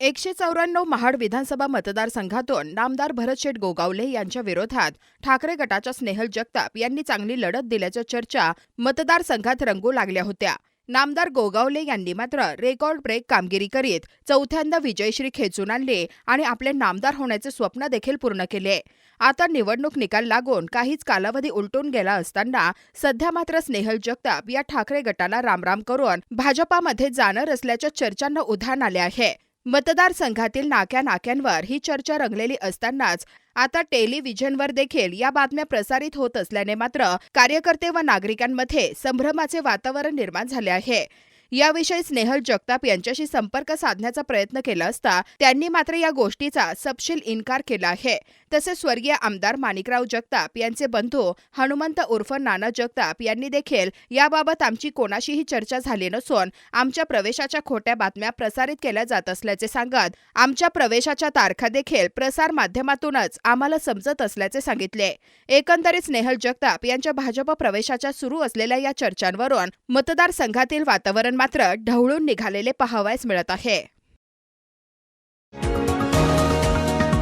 एकशे चौऱ्याण्णव महाड विधानसभा मतदारसंघातून नामदार भरतशेठ गोगावले यांच्या विरोधात ठाकरे गटाच्या स्नेहल जगताप यांनी चांगली लढत दिल्याच्या चर्चा मतदारसंघात रंगू लागल्या होत्या. नामदार गोगावले यांनी मात्र रेकॉर्ड ब्रेक कामगिरी करीत चौथ्यांदा विजयश्री खेचून आणले आणि आपले नामदार होण्याचे स्वप्न देखील पूर्ण केले. आता निवडणूक निकाल लागून काहीच कालावधी उलटून गेला असताना सध्या मात्र स्नेहल जगताप या ठाकरे गटाला रामराम करून भाजपामध्ये जाणार असल्याच्या चर्चांना उधाण आले आहे. मतदारसंघातील नाक्या नाक्यांवर ही चर्चा रंगलेली असतानाच आता टेलिव्हिजनवर देखील या बातम्या प्रसारित होत असल्याने मात्र कार्यकर्ते व नागरिकांमध्ये संभ्रमाचे वातावरण निर्माण झाले आहे. याविषयी स्नेहल जगताप यांच्याशी संपर्क साधण्याचा प्रयत्न केला असता त्यांनी मात्र या गोष्टीचा सपशील इन्कार केला आहे. तसेच स्वर्गीय आमदार माणिकराव जगताप यांचे बंधू हनुमंत उर्फ नाना जगताप यांनी देखील याबाबत आमची कोणाशीही चर्चा झाली नसून आमच्या प्रवेशाच्या खोट्या बातम्या प्रसारित केल्या जात असल्याचे सांगत आमच्या प्रवेशाच्या तारखा देखील प्रसार माध्यमातूनच आम्हाला समजत असल्याचे सांगितले. एकंदरीत स्नेहल जगताप यांच्या भाजप प्रवेशाच्या सुरू असलेल्या या चर्चांवरून मतदारसंघातील वातावरण मात्र ढवळून निघालेले पाहावयास मिळत आहे.